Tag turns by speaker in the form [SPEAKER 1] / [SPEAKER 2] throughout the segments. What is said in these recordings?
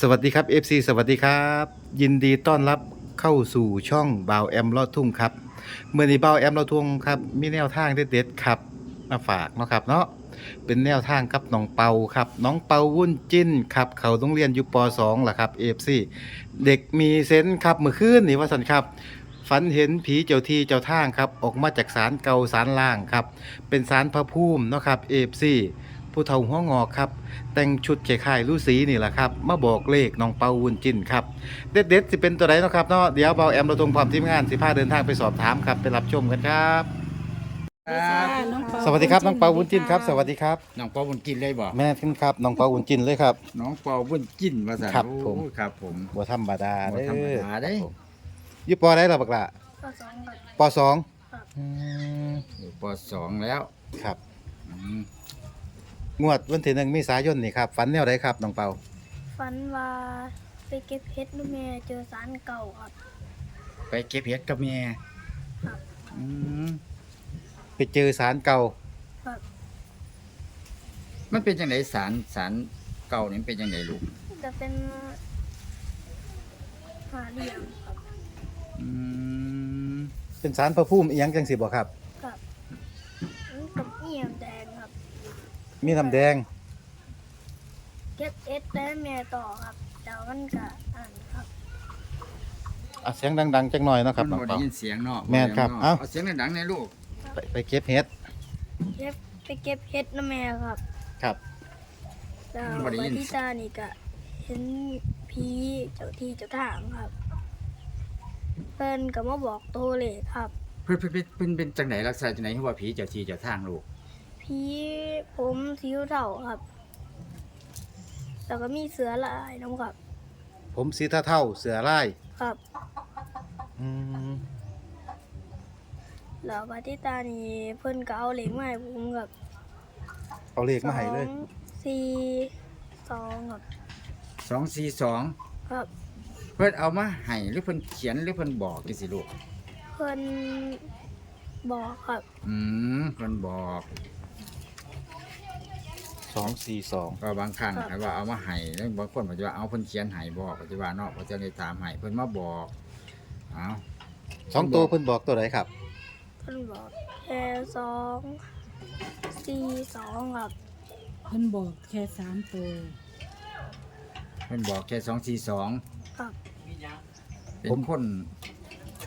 [SPEAKER 1] สวัสดีครับ FC สวัสดีครับ ยินดีต้อนรับเข้าสู่ช่องบ่าวแอมลอดทุ่งครับเมื่อนี้บ่าวแอมลอดทุ่งครับมีแนวทางเด็ดๆครับมาฝากเนาะครับเนาะเป็นแนวทางครับน้องเปาครับน้องเปาวุ่นจิ้นครับเขาต้องเรียนอยู่ป .2 ล่ะครับ FC เด็กมีเซนส์ครับเมื่อคืนนี่ว่าสันครับฝันเห็นผีเจ้าที่เจ้าทางครับออกมาจากศาลเก่าศาลล่างครับเป็นศาลพระภูมิเนาะครับ FC ผู้เฒ่าหัวงอกครับ แต่งชุดคล้ายๆลูสีนี่แหละครับ มาบอกเลขน้องเปาวุนจินครับ เด็ดๆสิเป็นตัวไหนเนาะครับเนาะเดี๋ยวเบาแอมเราตรงความทีมงานสิพาเดินทางไปสอบถามครับไปรับชมกันครับ
[SPEAKER 2] ครับ
[SPEAKER 1] สวัสดีครับน้องเปาวุนจินครับ สวัสดีครับ
[SPEAKER 2] น้องเปาบุญกินเลยบ่
[SPEAKER 1] แม่ขึ้นครับน้องเปาวุนจินเลยครับ
[SPEAKER 2] น้องเปาบุญกินว่าซั่น
[SPEAKER 1] ครับ
[SPEAKER 2] โอ้
[SPEAKER 1] ผม
[SPEAKER 2] ครับผม
[SPEAKER 1] บ่ธรรมดา
[SPEAKER 2] บ่
[SPEAKER 1] เด้
[SPEAKER 2] ธรรม
[SPEAKER 1] อ
[SPEAKER 2] ดาเด้
[SPEAKER 1] ครับผมอยู่ปอได้หรอบักละ
[SPEAKER 3] ก็สองแบบ
[SPEAKER 1] ปอสอง
[SPEAKER 3] ครับ
[SPEAKER 1] อืม
[SPEAKER 2] อยู่ปสองแล้ว
[SPEAKER 1] ครับ
[SPEAKER 2] อืม
[SPEAKER 1] งวดวันที่หนึ่งเมีสายนนี่ครับฝันแนวใดครับน้องเปา
[SPEAKER 3] ฝันว่าไปเก็บเพชรลูกแม่เจอสารเก่าครับ
[SPEAKER 2] ไปเก็บเห็ดกับแม่
[SPEAKER 3] ครับ
[SPEAKER 2] อืม
[SPEAKER 1] ไปเจอสารเก่า
[SPEAKER 3] ครับ
[SPEAKER 2] มันเป็นจังไดสารสารเก่านี่มันเป็นจังไดลูก
[SPEAKER 3] จะเป็นหาเหลี่ยมครับ
[SPEAKER 2] อืม
[SPEAKER 1] เป็นสารพระภูมิอีหยังจังสิบ่ครับ
[SPEAKER 3] กับมันกับเอี่ยมแดงครับ
[SPEAKER 1] มีน้ำแดง
[SPEAKER 3] เก็บเอสได้แม่ต่อครับแต่ว่ามันก็อ่านครับ
[SPEAKER 1] อะเสียงดังๆจักหน่อยเนาะครับ
[SPEAKER 2] มั
[SPEAKER 1] น้อง
[SPEAKER 2] บ่ได้
[SPEAKER 1] เปา
[SPEAKER 2] ยินเสียงเนาะ
[SPEAKER 1] แม่นครับ
[SPEAKER 2] เนาะ
[SPEAKER 1] เอ้า
[SPEAKER 2] เอาเสียงดังๆในลูก
[SPEAKER 1] ไปไปเก็บเห็ด
[SPEAKER 3] เก็บไปเก็บเพชรนะแม่ครับ
[SPEAKER 1] ครับ
[SPEAKER 3] แล้ววันที่ตานี่ก็เห็นผีเจ้าที่เจ้าทางครับ เพิ่นก็มาบอกตัวเลขครับ
[SPEAKER 2] เพิ่นเพิ่นเพิ่นเพิ่นเป็นจังไดลักษณะจังไดคือว่าผีเจ้าที่เจ้าทางลูก
[SPEAKER 3] ผีผมสีเทาครับ แล้วก็มีเสือลายน้ำครับ
[SPEAKER 1] ผมสีเท่าๆเสือลาย
[SPEAKER 3] ครับ
[SPEAKER 1] อืม
[SPEAKER 3] แล้วปฏิตานี่เพิ่นก็เอาเหล็กมาให้ผมครับ
[SPEAKER 1] เอาเลขมาให้เลย
[SPEAKER 3] สองสี่สองครับ
[SPEAKER 2] 242
[SPEAKER 3] ครับ
[SPEAKER 2] เพิ่นเอามาให้หรือเพิ่นเขียนหรือเพิ่นบอกจังซี่ลูก
[SPEAKER 3] เพิ่นบอกครับ
[SPEAKER 2] อืมเพิ่นบอก
[SPEAKER 1] สองสี่สอง
[SPEAKER 2] ก็บางครั้งให้ว่าเอามาให้แล้วบางคนก็จะว่าเอาเพิ่นเขียนให้บอกก็จะว่าเนาะก็จะได้ตามให้เพิ่นมาบอกเอา
[SPEAKER 1] สองตัวเพิ่นบอกตัวไหนครับ
[SPEAKER 3] เพิ่นบอกแค่สองสี่สองครับ
[SPEAKER 4] เพิ่นบอกแค่สามตัว
[SPEAKER 2] เพิ่นบอกแค่สองสี่สอง
[SPEAKER 3] ครับ
[SPEAKER 2] เป็นคน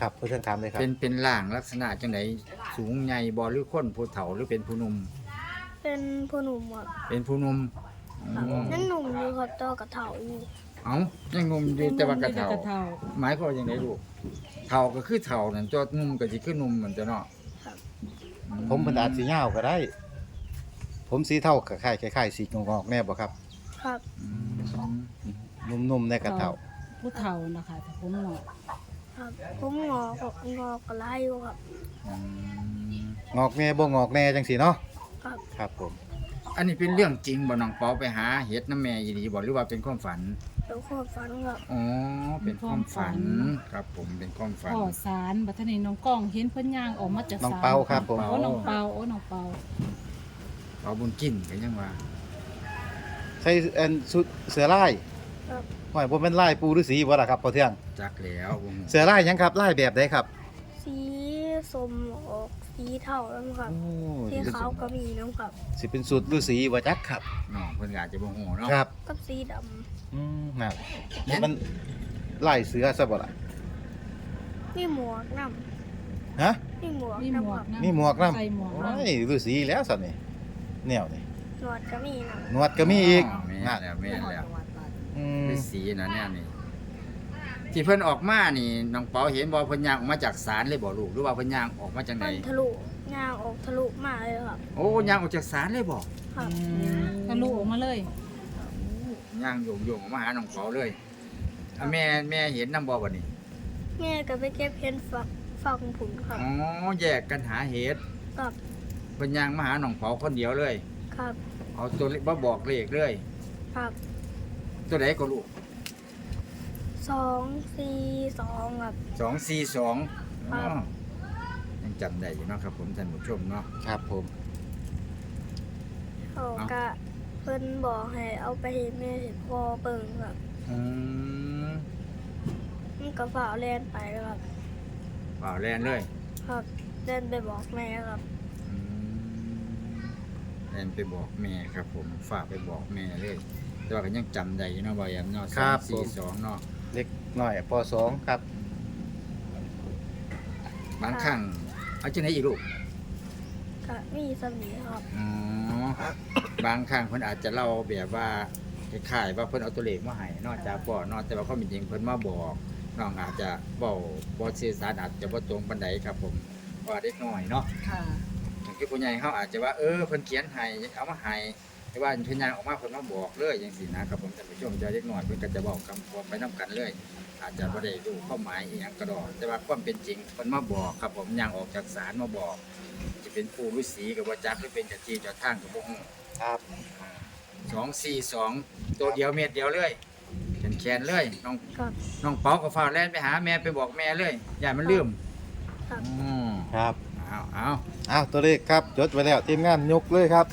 [SPEAKER 1] ครับเพื่อนถามเลยครับ
[SPEAKER 2] เป็นเป็นร่างลักษณะจังไดสูงใหญ่บ่หรือคนผู้เฒ่าหรือเป็นผู้หนุ่ม
[SPEAKER 3] เป็นผู้หนุ่มครับ
[SPEAKER 2] เป็นผู้หนุ่ม
[SPEAKER 3] ครับ
[SPEAKER 2] อืม
[SPEAKER 3] นั่นหนุ่มอยู่ครับตัวกระเถาอยู่
[SPEAKER 2] เอ้ายังหนุ่มอยู่แต่ว่ากระเฒ่า
[SPEAKER 4] กระเทา
[SPEAKER 2] หมายความว่าจังไดลูกเฒ่าก็คือเฒ่านั่นตัวหนุ่มก็สิคือหนุ่มเหมือนจะเนาะ
[SPEAKER 3] ครับ
[SPEAKER 2] อื
[SPEAKER 1] ผมเป็นอาจสีเงาวก็ได้ ผมสีเท่ากับคล้ายคล้ายๆสีงอกๆแน่บ่ครับ
[SPEAKER 3] ครับ
[SPEAKER 2] อืม
[SPEAKER 1] นุ่มๆในกระเท่า
[SPEAKER 4] ผู้เฒ่านะคะแต่ผมหงอก
[SPEAKER 3] ครับ ผมงอกครับงอกกระไรอยู่ครับ
[SPEAKER 2] อืม
[SPEAKER 1] งอกแน่บ่งอกแน่จังสีเนาะ
[SPEAKER 3] ครับ
[SPEAKER 1] ครับผม
[SPEAKER 2] อันนี้เป็นเรื่องจริงบ่น้องเปาไปหาเห็ดน้ำแม่อีหลีบ่หรือว่าเป็นความฝัน
[SPEAKER 3] เป็นความฝันครับ
[SPEAKER 2] อ๋อ เป็นความฝัน ครับผม เป็นความฝัน
[SPEAKER 4] พ่อสารบัดนี้น้องกล้องเห็นเพิ่นย่างออกมาจาก
[SPEAKER 1] น้อง
[SPEAKER 4] ศาล
[SPEAKER 1] เปาครับผม
[SPEAKER 4] โอ้น้องเปาโอ้น้องเปา
[SPEAKER 2] เอาบุญกินกันยังว่า
[SPEAKER 1] ใส่อันสุดเสือลาย
[SPEAKER 3] ครับ
[SPEAKER 1] ห้อยบ่แม่นลายปูฤาษีบ่ล่ะครับพอเที่ยง
[SPEAKER 2] จักแล้วบ่ฮู้
[SPEAKER 1] เสือลายหยังครับลายแบบใดครับ
[SPEAKER 3] สี ส้มออกสีเทาแล้วครับ
[SPEAKER 1] โอ้
[SPEAKER 3] สีขาวก็มีน้ำครับ
[SPEAKER 1] สิเป็นสุดฤาษีบ่จักครับ
[SPEAKER 2] น้องเพิ่นก็อาจจะบ่ฮู้เนาะ
[SPEAKER 1] ครับ
[SPEAKER 3] กับสีด
[SPEAKER 1] อืมนั่นมันลายเสือซะบ่ล่ะำ
[SPEAKER 3] มีหมวกน้
[SPEAKER 1] ฮะำ
[SPEAKER 3] มีหมวก
[SPEAKER 4] มีหม
[SPEAKER 3] น้ำ
[SPEAKER 4] ว
[SPEAKER 3] ค
[SPEAKER 4] ก
[SPEAKER 3] รับ
[SPEAKER 4] นะ
[SPEAKER 1] มีหมวกนำ
[SPEAKER 4] ใส่หมวก
[SPEAKER 1] โอ้
[SPEAKER 4] นะ
[SPEAKER 1] ยฤาษีแล้วสันนี่แนวนี่
[SPEAKER 3] หนวดก็มีน้
[SPEAKER 1] หนวดก็มีอีก
[SPEAKER 2] แม่น
[SPEAKER 1] นั่น
[SPEAKER 2] แล้วแม่นแล้ว
[SPEAKER 1] อืม
[SPEAKER 2] เป็นสีนะเนี่ยนี่ ที่เพิ่นออกมานี่น้องเปาเห็นบ่เพิ่นย่างออกมาจากศาลเลยบ่ลูกหรือว่าเพิ่นย่างออกมาจากำไหน
[SPEAKER 3] มันทะลุงางออกทะลุมาเลยครับ
[SPEAKER 2] โอ้ย่างออกจากศาลเลยบ่
[SPEAKER 3] ครับ
[SPEAKER 4] ทะลุออกมาเลย
[SPEAKER 2] ย่างโยงๆออกมาหาน้องเปาเลยอะแม่แม่เห็นนํบ่บัดนี้
[SPEAKER 3] แม่ก็ไปเก็บเพนฝักฝักผุนครับ
[SPEAKER 2] อ๋อแยกกันหาเห็ด
[SPEAKER 3] ครับ
[SPEAKER 2] เพิ่นย่างมาหาน้องเปาคนเดียวเลย
[SPEAKER 3] ครับ
[SPEAKER 2] เอาตัวเลขมาบอกเลขเลย
[SPEAKER 3] ครับ
[SPEAKER 2] ตัวไหนก็ลูก
[SPEAKER 3] สองสี่สองครับ
[SPEAKER 2] สองสี่สอง
[SPEAKER 3] ครับ
[SPEAKER 2] ยังจำได้อยู่เนาะครับผมท่านผู้ชมเนาะ
[SPEAKER 1] ครับผม
[SPEAKER 3] เขาก็เพิ่นบอกให้เอาไปให้แม่เห็นพ่อเบิ่งครับ
[SPEAKER 2] อืม
[SPEAKER 3] มันก็ฝ่าเล่นไปแล้วครับ
[SPEAKER 2] เปล่าแล่นเลย
[SPEAKER 3] ครับเล่นไปบอกแม่ครับ
[SPEAKER 2] อืมแล่นไปบอกแม่ครับผม ฝากไปบอกแม่เลย แต่ว่าก็ยังจำได้อยู่เนาะบ่แอมเนาะ
[SPEAKER 1] ครับ
[SPEAKER 2] สามสี่
[SPEAKER 1] ผม
[SPEAKER 2] สองเนาะ
[SPEAKER 1] เล็กน้อยปสองครับ
[SPEAKER 2] บางครั้งเอาจังไดอีกลูก
[SPEAKER 3] ก็มีสมีครับ
[SPEAKER 2] อ๋อบางครั้งเพิ่นอาจจะเล่าแบบว่าคล้ายๆว่าเพิ่นเอาตัวเลขมาให้เนอกจากบ่เนอกแต่ว่าความเป็นจริงเพิ่นมาบอกน้องอาจจะเว้าบ่สื่อสารอาจจะบ่ตรงปานใดครับ ผมเพราะว่าเด็กน้อยเนาะ
[SPEAKER 4] ค่ะ
[SPEAKER 2] อย่างที่ผู้ใหญ่เขาอาจจะว่าเออเพิ่นเขียนให้เอามาให้ แต่ว่าเพิ่นยังออกมาเพิ่นมาบอกเลยจังซี่นะครับผมท่านผู้ชมจะเล็กน้อยเพิ่นก็จะบอกคำพร้อมไปนํกันเลย อาจจะบ่ได้รู้ความหมายอีหยังก็ดอกแต่ว่าความเป็นจริงเพิ่นมาบอกครับผมยังออกจากศาลมาบอกจะเป็นปู่ฤาษีกับว่าจักหรือเป็นเจ้าที่เจ้าทางกับบ่ฮู้
[SPEAKER 1] ครับ
[SPEAKER 2] สองสี่สองตัวเดียวเม็ดเดียวเลยแขนแขนๆเลยน้อง
[SPEAKER 3] ครับ
[SPEAKER 2] น้องเปากับฟ้าวแล่นไปหาแม่ไปบอกแม่เลยอย่ามันลืม
[SPEAKER 3] ครับ
[SPEAKER 2] อืม
[SPEAKER 1] ครับ
[SPEAKER 2] เอาเอา
[SPEAKER 1] อ้าวตัวเลขครับจดไว้แล้วทีมงานยกเลยครับ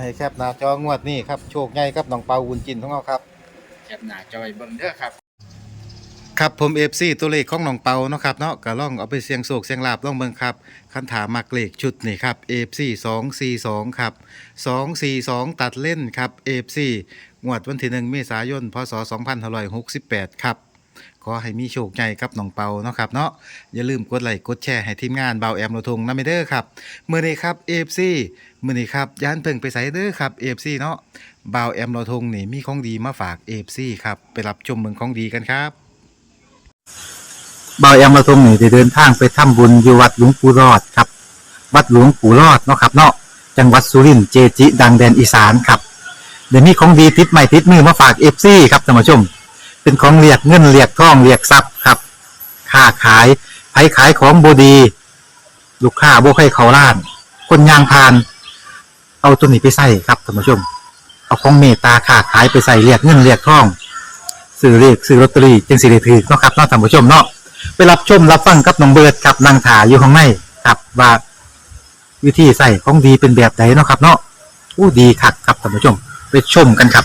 [SPEAKER 1] ให้แคปหน้าจองวดนี้ครับโชคใหญ่ครับน้องเปาวุนจินของเราครับ
[SPEAKER 2] แคปหน้าจอยเบิ่งเด้อครับ
[SPEAKER 1] ครับผม FC ตัวเลขของน้องเปาเนาะครับเนาะก็ลองเอาไปเสียงโศกเสียงลาบลองเบิ่งครับคันถามมักเลขชุดนี่ครับ FC 242ครับ242ตัดเล่นครับ FC งวดวันที่1เมษายนพศ2568ครับ ขอให้มีโชคใหญ่ครับน้องเปาเนาะครับเนาะอย่าลืมกดไลค์กดแชร์ให้ทีมงานเบาแอมโรทงนะเด้อครับมื้อนี้ครับ FC มื้อนี้ครับย่านเพิ่งไปไสเด้อครับ FC เนาะเบาแอมโรทงนี่มีของดีมาฝาก FC ครับไปรับชมเมืองของดีกันครับเบาแอมมาตรงนี้ได้เดินทางไปทำบุญอยู่วัดหลวงปู่รอดครับ วัดหลวงปู่รอดเนาะครับเนาะจังหวัดสุรินทร์เจจิ ดังแดนอีสานครับเดี๋ยวนี้ของดีติดใหม่ติดมือมาฝากเอฟซีครับท่านผู้ชม เป็นของเรียกเงินเรียกทองเรียกทรัพย์ครับค้าขายไผขายของบดี ลูกค้าบ่ใครเขาล้าน คนยางพาน เอาตัวนี้ไปใส่ครับท่านผู้ชม เอาของเมตตาค้าขายไปใส่เรียกเงินเรียกทองซื้อเรียกซื้อลอตเตอรี่จึงสิได้ถือเนาะครับเนาะท่านผู้ชมเนาะไปรับชมรับฟังกับน้องเบิร์ดครับนางถาอยู่ข้างในครับว่าวิธีใส่ของดีเป็นแบบไหนเนาะครับ เนาะอู้ดีคักครับท่านผู้ชม ไปชมกันครับ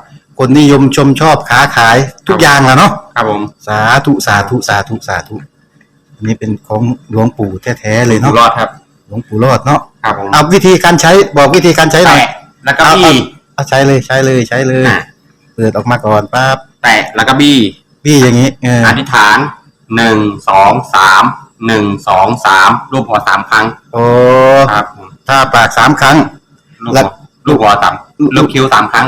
[SPEAKER 1] คนนิยมชมชอบค้าขายทุกอย่างแหล้วเนาะ
[SPEAKER 5] ครับผม
[SPEAKER 1] สาธุสาธุสาธุสาธุอันนี้เป็นของหลวงปู่แท้ๆเลย
[SPEAKER 5] อยู่
[SPEAKER 1] เนาะ
[SPEAKER 5] รอดครับ
[SPEAKER 1] หลวงปู่รอดเนาะ
[SPEAKER 5] ครับผม
[SPEAKER 1] เอาวิธีการใช้บอกวิธีการใช้หน่อย
[SPEAKER 5] แตะแล้วก็บี้
[SPEAKER 1] เอาใช้เลยใช้เลยใช้เลย
[SPEAKER 5] อะ
[SPEAKER 1] เปิดออกมาก่อนปั๊บ
[SPEAKER 5] แตะแล้วก็บี้
[SPEAKER 1] พี่อย่างนี้เออ
[SPEAKER 5] อธิษฐานหนึ่งสองสามหนึ่งสองสามรูปหัวสามครั้ง
[SPEAKER 1] โอ้
[SPEAKER 5] ครับผม
[SPEAKER 1] ถ้าปากสามครั้ง
[SPEAKER 5] ลูก
[SPEAKER 1] แล้
[SPEAKER 5] หั
[SPEAKER 1] ว
[SPEAKER 5] วลูกหัวสามลูกคิ้วสามครั้ง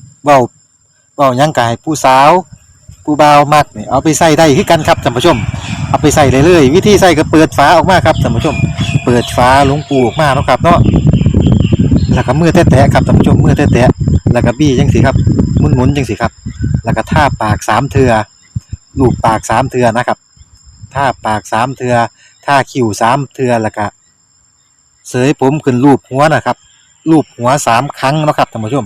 [SPEAKER 1] เว้าเว้ายังกายผู้สาว ผู้บ่าวมักนี่เอาไปใส่ได้คือกันครับท่านผู้ชม เอาไปใส่เลยเลยวิธีใส่ก็เปิดฝาออกมาครับท่านผู้ชม เปิดฝาหลวงปูออกมาเนาะครับเนาะแล้วก็มือแตะๆครับท่านผู้ชมมือแตะๆแล้วก็บี้จังสิครับหมุนๆจังสิครับ แล้วก็ท่าปากสามเทือลูบปากสามเทือนะครับท่าปากสามเทือท่าคิ้วสามเทือแล้วก็เสยผมขึ้นรูปหัวนะครับรูปหัวสามครั้งนะครับท่านผู้ชม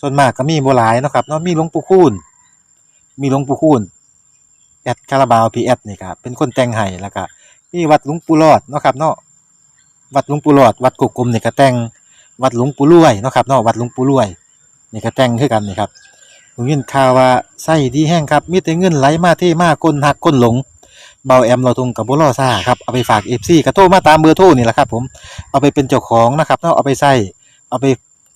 [SPEAKER 1] ส่วนมากก็มีบ่หลายเนาะครับเนาะมีหลวงปู่คูณมีหลวงปู่คูณแอดคาราบาวพีแอดนี่ครับเป็นคนแต่งให้แล้วก็มีวัดหลวงปู่รอดเนาะครับเนาะวัดหลวงปู่รอด วัดกุกกลมนี่ก็แต่งวัดหลวงปู่รวยเนาะครับเนาะวัดหลวงปู่รวยนี่ก็แต่งคือกันนี่ครับผมยินข่าวว่าไส้ดีแห้งครับมีแต่เงินไหลมาเทมาก้นหักก้นหลงเบาแอมเราทงกับบุรอซ่าครับเอาไปฝากเอฟซีกระโทรมาตามเบอร์โทรนี่แหละครับผมเอาไปเป็นเจ้าของนะครับเนาะเอาไปใส่เอาไป